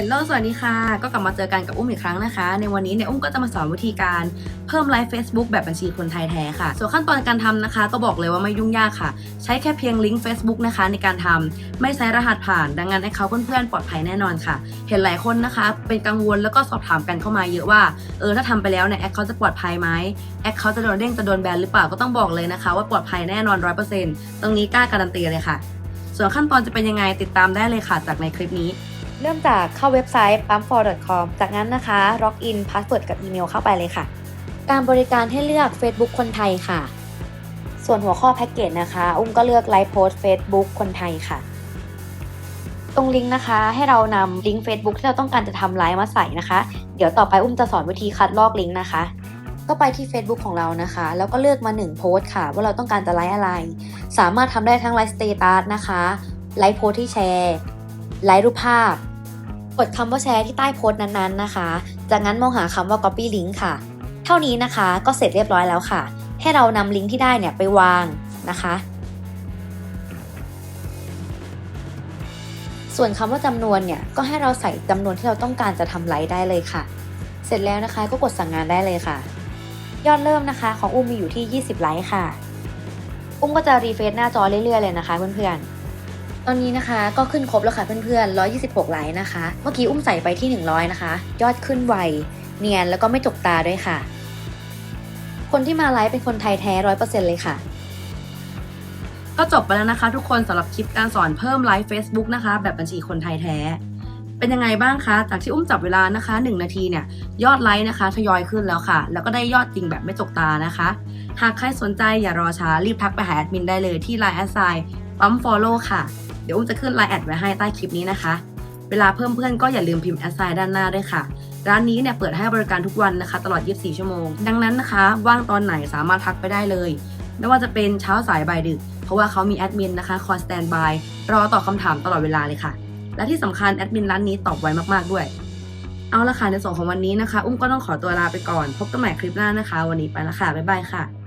ฮลโลสวัสดีค่ะ ก็กลับมาเจอกันกับอุ้มอีกครั้งนะคะ ในวันนี้เนี่ยอุ้มก็จะมาสอนวิธีการเพิ่มไลฟ์ Facebook แบบบัญชีคนไทยแท้ค่ะ ส่วนขั้นตอนการทำนะคะ ก็บอกเลยว่าไม่ยุ่งยากค่ะ ใช้แค่เพียงลิงก์ Facebook นะคะ ในการทำไม่ใช้รหัสผ่าน ดังนั้นให้เขาเพื่อนๆปลอดภัยแน่นอนค่ะ เห็นหลายคนนะคะ เป็นกังวลแล้วก็สอบถามกันเข้ามาเยอะว่าเออถ้าทำไปแล้วเนี่ยแอคเขาจะปลอดภัยไหมแอคเขาจะโดนเด้งจะโดนแบนหรือเปล่าก็ต้องบอกเลยนะคะ ว่าปลอดภัยแน่นอน100%ตรงนี้กล้าการันตีเลยค่ะ ส่วนขั้นตอนจะเป็นยังไงติดตามได้เลยค่ะ จากในคลิปนี้ เริ่มจากเข้าเว็บไซต์ pump4.com จากนั้นนะคะล็อกอินพาสเวิร์ดกับอีเมลเข้าไปเลยค่ะ การบริการให้เลือก Facebook คนไทยค่ะ ส่วนหัวข้อแพ็กเกจนะคะ อุ้มก็เลือกไลฟ์โพสต์ Facebook คนไทยค่ะ ตรงลิงก์นะคะ ให้เรานำลิงก์ Facebook ที่เราต้องการจะทำไลฟ์มาใส่นะคะ เดี๋ยวต่อไปอุ้มจะสอนวิธีคัดลอกลิงก์นะคะก็ไปที่ Facebook ของเรานะคะ แล้วก็เลือกมา 1 โพสต์ค่ะ ว่าเราต้องการจะไลฟ์อะไร สามารถทำได้ทั้งไลฟ์สเตตัสนะคะ ไลฟ์โพสต์ที่แชร์ ไลฟ์รูปภาพ กดคำว่าแชร์ที่ใต้โพสต์นั้นๆนะคะ จากนั้นมองหาคำว่า copy link ค่ะ เท่านี้นะคะก็เสร็จเรียบร้อยแล้วค่ะ ให้เรานำลิงก์ที่ได้เนี่ยไปวางนะคะ ส่วนคำว่าจำนวนเนี่ยก็ให้เราใส่จำนวนที่เราต้องการจะทำไลค์ได้เลยค่ะ เสร็จแล้วนะคะก็กดสั่งงานได้เลยค่ะ ยอดเริ่มนะคะของอุ้มมีอยู่ที่ 20 ไลค์ค่ะ อุ้มก็จะรีเฟรชหน้าจอเรื่อยๆเลยนะคะเพื่อนๆ ตอนนี้นะคะก็ขึ้นครบแล้วค่ะเพื่อนๆ 126ไลค์นะคะ เมื่อกี้อุ้มใส่ไปที่ 100 นะคะ ยอดขึ้นไว เนียนแล้วก็ไม่จกตาด้วยค่ะ คนที่มาไลฟ์เป็นคนไทยแท้100%เปอร์เซ็นต์เลยค่ะ ก็จบไปแล้วนะคะ ทุกคนสำหรับคลิปการสอนเพิ่มไลฟ์ Facebook นะคะ แบบบัญชีคนไทยแท้ เป็นยังไงบ้างคะ จากที่อุ้มจับเวลานะคะ 1 นาทีเนี่ย ยอดไลค์นะคะทยอยขึ้นแล้วค่ะ แล้วก็ได้ยอดจริงแบบไม่จกตานะคะ หากใครสนใจอย่ารอช้ารีบทักไปหาแอดมินได้เลยที่ Line แอดไซ ปั๊ม follow ค่ะ เดี๋ยวอุ้มจะขึ้น Line แอดไว้ให้ใต้คลิปนี้นะคะ เวลาเพิ่มเพื่อนก็อย่าลืมพิมพ์แอดไซน์ด้านหน้าด้วยค่ะ ร้านนี้เนี่ยเปิดให้บริการทุกวันนะคะ ตลอด 24 ชั่วโมง ดังนั้นนะคะ ว่างตอนไหนสามารถทักไปได้เลยไม่ว่าจะเป็นเช้าสายบ่ายดึก เพราะว่าเขามีแอดมินนะคะคอยสแตนบายรอตอบคำถามตลอดเวลาเลยค่ะ และที่สำคัญแอดมินร้านนี้ตอบไวมากๆด้วย เอาละค่ะในส่วนของวันนี้นะคะ อุ้มก็ต้องขอตัวลาไปก่อน พบกันใหม่คลิปหน้านะคะ วันนี้ไปละค่ะบ๊ายบายค่ะ